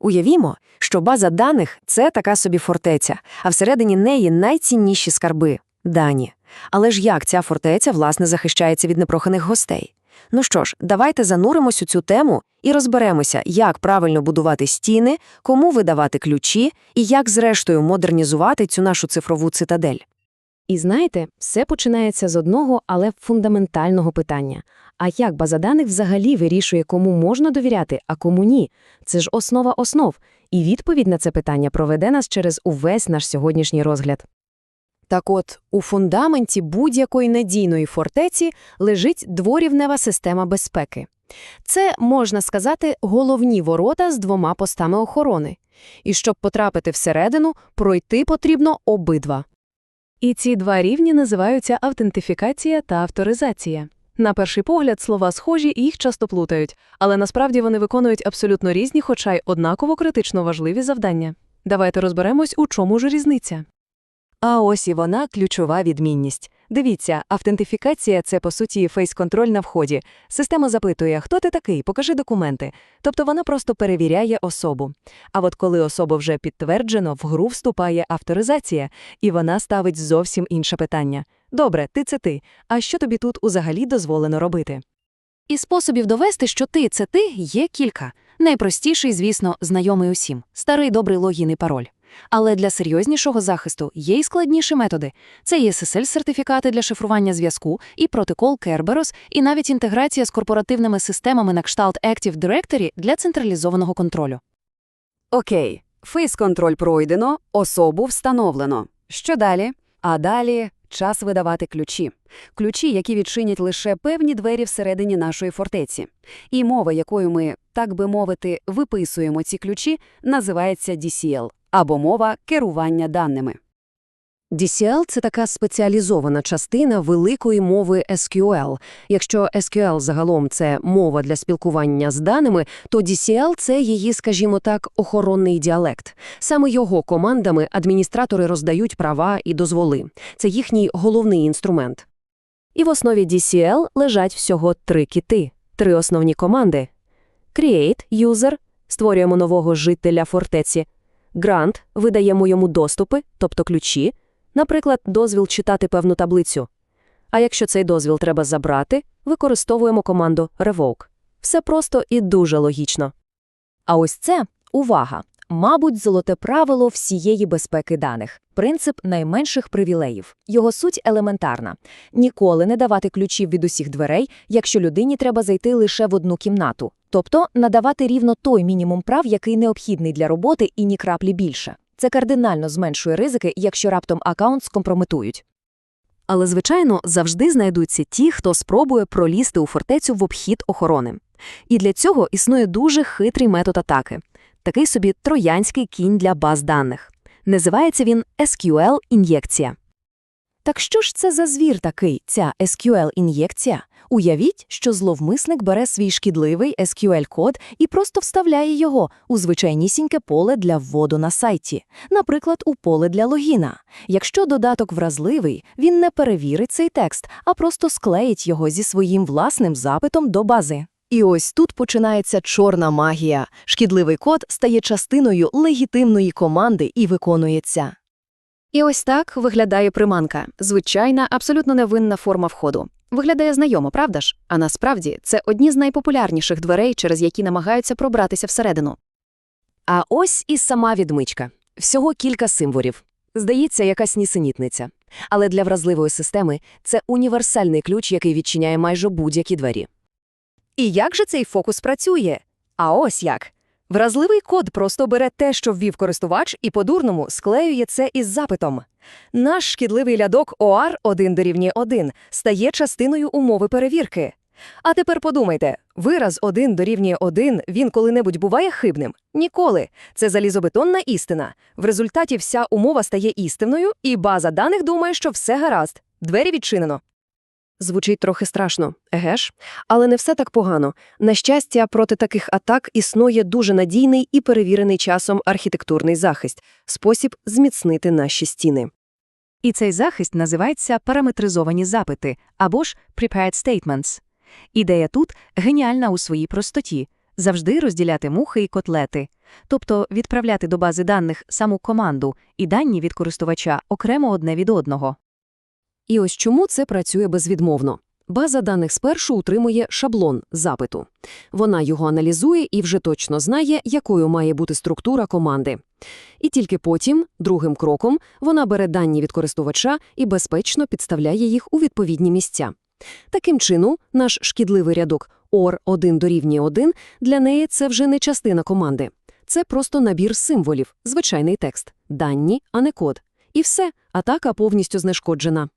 Уявімо, що база даних це така собі фортеця, а всередині неї найцінніші скарби дані. Але ж як ця фортеця, власне, захищається від непроханих гостей? Ну що ж, давайте зануримось у цю тему і розберемося, як правильно будувати стіни, кому видавати ключі і як, зрештою, модернізувати цю нашу цифрову цитадель. І знаєте, все починається з одного, але фундаментального питання. А як база даних взагалі вирішує, кому можна довіряти, а кому ні? Це ж основа основ. І відповідь на це питання проведе нас через увесь наш сьогоднішній розгляд. Так от, у фундаменті будь-якої надійної фортеці лежить дворівнева система безпеки. Це, можна сказати, головні ворота з двома постами охорони. І щоб потрапити всередину, пройти потрібно обидва. І ці два рівні називаються автентифікація та авторизація. На перший погляд слова схожі і їх часто плутають, але насправді вони виконують абсолютно різні, хоча й однаково критично важливі завдання. Давайте розберемось, у чому ж різниця. А ось і вона ключова відмінність. Дивіться, автентифікація це по суті фейс-контроль на вході. Система запитує, хто ти такий, покажи документи. Тобто вона просто перевіряє особу. А от коли особу вже підтверджено, в гру вступає авторизація, і вона ставить зовсім інше питання. Добре, ти це ти. А що тобі тут узагалі дозволено робити? І способів довести, що ти це ти, є кілька. Найпростіший, звісно, знайомий усім старий добрий логін і пароль. Але для серйознішого захисту є й складніші методи. Це є SSL-сертифікати для шифрування зв'язку, і протокол Kerberos, і навіть інтеграція з корпоративними системами на кшталт Active Directory для централізованого контролю. Окей, фейс-контроль пройдено, особу встановлено. Що далі? А далі час видавати ключі. Ключі, які відчинять лише певні двері всередині нашої фортеці. І мова, якою ми, так би мовити, виписуємо ці ключі, називається DCL, або мова керування даними. DCL – це така спеціалізована частина великої мови SQL. Якщо SQL загалом це мова для спілкування з даними, то DCL – це її, скажімо так, охоронний діалект. Саме його командами адміністратори роздають права і дозволи. Це їхній головний інструмент. І в основі DCL лежать всього три кіти, три основні команди. Create – user – створюємо нового жителя фортеці. Grant – видаємо йому доступи, тобто ключі, наприклад, дозвіл читати певну таблицю. А якщо цей дозвіл треба забрати, використовуємо команду revoke. Все просто і дуже логічно. А ось це увага. Мабуть, золоте правило всієї безпеки даних принцип найменших привілеїв. Його суть елементарна: ніколи не давати ключів від усіх дверей, якщо людині треба зайти лише в одну кімнату, тобто надавати рівно той мінімум прав, який необхідний для роботи, і ні краплі більше. Це кардинально зменшує ризики, якщо раптом аккаунт скомпрометують. Але, звичайно, завжди знайдуться ті, хто спробує пролізти у фортецю в обхід охорони. І для цього існує дуже хитрий метод атаки такий собі троянський кінь для баз даних. Називається він SQL-ін'єкція. Так що ж це за звір такий, ця SQL-ін'єкція? Уявіть, що зловмисник бере свій шкідливий SQL-код і просто вставляє його у звичайнісіньке поле для вводу на сайті, наприклад, у поле для логіна. Якщо додаток вразливий, він не перевірить цей текст, а просто склеїть його зі своїм власним запитом до бази. І ось тут починається чорна магія. Шкідливий код стає частиною легітимної команди і виконується. І ось так виглядає приманка. Звичайна, абсолютно невинна форма входу. Виглядає знайомо, правда ж? А насправді це одні з найпопулярніших дверей, через які намагаються пробратися всередину. А ось і сама відмичка. Всього кілька символів. Здається, якась нісенітниця. Але для вразливої системи це універсальний ключ, який відчиняє майже будь-які двері. І як же цей фокус працює? А ось як. Вразливий код просто бере те, що ввів користувач, і по-дурному склеює це із запитом. Наш шкідливий лядок OR 1 дорівнює 1 стає частиною умови перевірки. А тепер подумайте, вираз 1 дорівнює 1, він коли-небудь буває хибним? Ніколи. Це залізобетонна істина. В результаті вся умова стає істинною, і база даних думає, що все гаразд. Двері відчинено. Звучить трохи страшно, еге ж? Але не все так погано. На щастя, проти таких атак існує дуже надійний і перевірений часом архітектурний захист – спосіб зміцнити наші стіни. І цей захист називається параметризовані запити або ж prepared statements. Ідея тут геніальна у своїй простоті. Завжди розділяти мухи і котлети. Тобто відправляти до бази даних саму команду і дані від користувача окремо одне від одного. І ось чому це працює безвідмовно. База даних спершу утримує шаблон запиту. Вона його аналізує і вже точно знає, якою має бути структура команди. І тільки потім, другим кроком, вона бере дані від користувача і безпечно підставляє їх у відповідні місця. Таким чином, наш шкідливий рядок OR 1 дорівнює 1 для неї це вже не частина команди. Це просто набір символів, звичайний текст, дані, а не код. І все, атака повністю знешкоджена.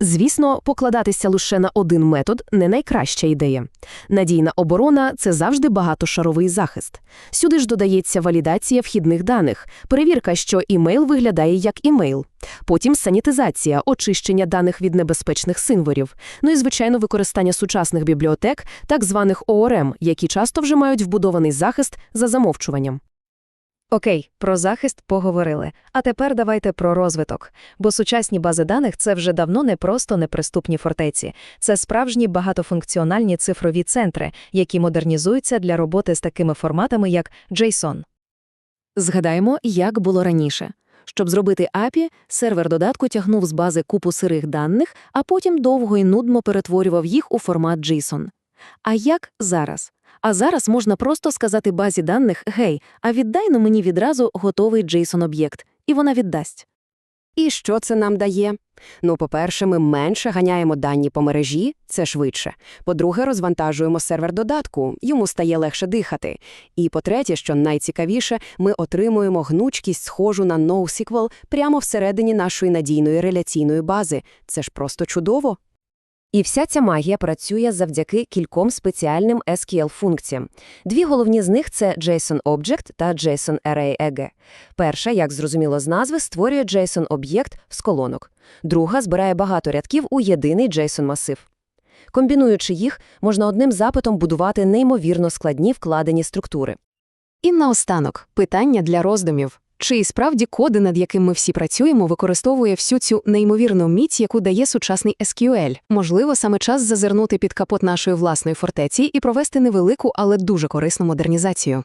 Звісно, покладатися лише на один метод – не найкраща ідея. Надійна оборона – це завжди багатошаровий захист. Сюди ж додається валідація вхідних даних, перевірка, що імейл виглядає як імейл. Потім санітизація, очищення даних від небезпечних символів. Ну і, звичайно, використання сучасних бібліотек, так званих ОРМ, які часто вже мають вбудований захист за замовчуванням. Окей, про захист поговорили. А тепер давайте про розвиток. Бо сучасні бази даних це вже давно не просто неприступні фортеці. Це справжні багатофункціональні цифрові центри, які модернізуються для роботи з такими форматами, як JSON. Згадаємо, як було раніше. Щоб зробити API, сервер додатку тягнув з бази купу сирих даних, а потім довго і нудно перетворював їх у формат JSON. А як зараз? А зараз можна просто сказати базі даних «Гей, а віддай на мені відразу готовий JSON-об'єкт», і вона віддасть. І що це нам дає? Ну, по-перше, ми менше ганяємо дані по мережі, це швидше. По-друге, розвантажуємо сервер додатку, йому стає легше дихати. І по-третє, що найцікавіше, ми отримуємо гнучкість, схожу на NoSQL прямо всередині нашої надійної реляційної бази. Це ж просто чудово. І вся ця магія працює завдяки кільком спеціальним SQL-функціям. Дві головні з них – це JSON Object та JSON Array EG. Перша, як зрозуміло з назви, створює JSON-об'єкт з колонок. Друга збирає багато рядків у єдиний JSON-масив. Комбінуючи їх, можна одним запитом будувати неймовірно складні вкладені структури. І наостанок – питання для роздумів. Чи і справді коди, над яким ми всі працюємо, використовує всю цю неймовірну міць, яку дає сучасний SQL? Можливо, саме час зазирнути під капот нашої власної фортеці і провести невелику, але дуже корисну модернізацію.